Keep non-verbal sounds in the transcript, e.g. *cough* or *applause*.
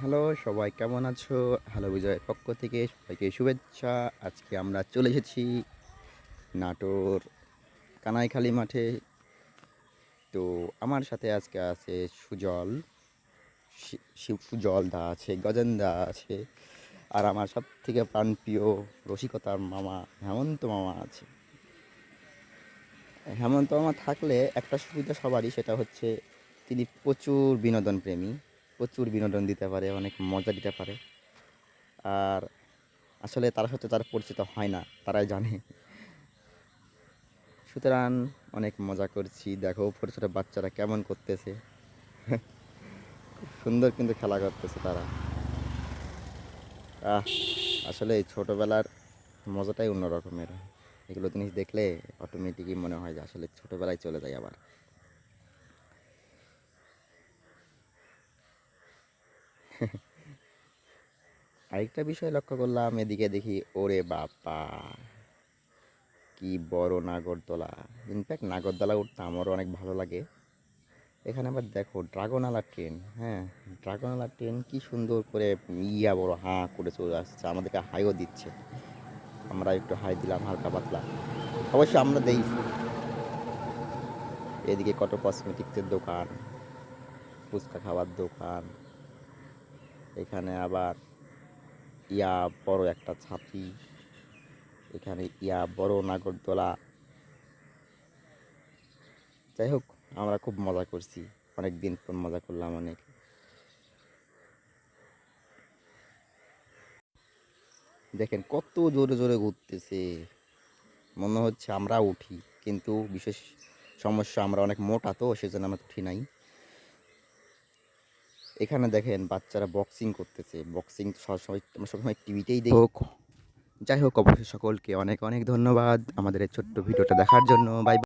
Hello, সবাই কেমন আছো? হ্যালো বিজয়ের পক্ষ থেকে সবাইকে শুভেচ্ছা। আজকে আমরা চলে এসেছি নাটোর কানাইখালি মাঠে। তো আমার সাথে আজকে আছে সুজল সুজল দা আছে, গজেন দা আছে, আর আমার সব থেকে প্রাণপ্রিয় রসিকতার মামা হেমন্ত মামা আছে। হেমন্ত মামা থাকলে একটা সুবিধা সবারই, সেটা হচ্ছে তিনি প্রচুর বিনোদন প্রেমী প্রচুর বিনোদন দিতে পারে, অনেক মজা দিতে পারে। আর আসলে তার সাথে তার পরিচিত হয় না, তারাই জানে। সুতরাং অনেক মজা করছি। দেখো ছোটো ছোটো বাচ্চারা কেমন করতেছে। খুব সুন্দর কিন্তু খেলা করতেছে তারা। আহ, আসলে এই ছোটোবেলার মজাটাই অন্য রকমের এগুলো জিনিস দেখলে অটোমেটিকই মনে হয় যে আসলে ছোটোবেলায় চলে যায় আবার। *laughs* আরেকটা বিষয় লক্ষ্য করলাম, এদিকে দেখি, ওরে বাপা, কি বড় নাগরদোলা। ইনফ্যাক্ট নাগরদোলা উঠতে আমারও অনেক ভালো লাগে। এখানে আবার দেখো, ড্রাগনওয়ালা ট্রেন হ্যাঁ ড্রাগনওয়ালা ট্রেন কি সুন্দর করে ইয়া বড় হাঁ করে চলে আসছে, আমাদেরকে হাইও দিচ্ছে। আমরা একটু হাই দিলাম, হালকা পাতলা। অবশ্যই আমরা দেই। এদিকে কত কসমেটিক্সের দোকান, ফুচকা খাওয়ার দোকান। এখানে আবার ইয়া বড় একটা ছাতি, এখানে ইয়া বড় নাগরদোলা। যাই হোক, আমরা খুব মজা করছি অনেক দিন পর মজা করলাম অনেক। দেখেন কত জোরে জোরে ঘুরতেছে, মনে হচ্ছে আমরা উঠি, কিন্তু বিশেষ সমস্যা, আমরা অনেক মোটা তো, সেজন্য আমরা উঠি নাই। এখানে দেখেন বাচ্চারা বক্সিং করতেছে। বক্সিং সবসময় আমরা সবসময় টিভিতেই দেখি। যাই হোক অবশ্যই সকলকে অনেক অনেক ধন্যবাদ আমাদের এই ছোট্ট ভিডিওটা দেখার জন্য। বাই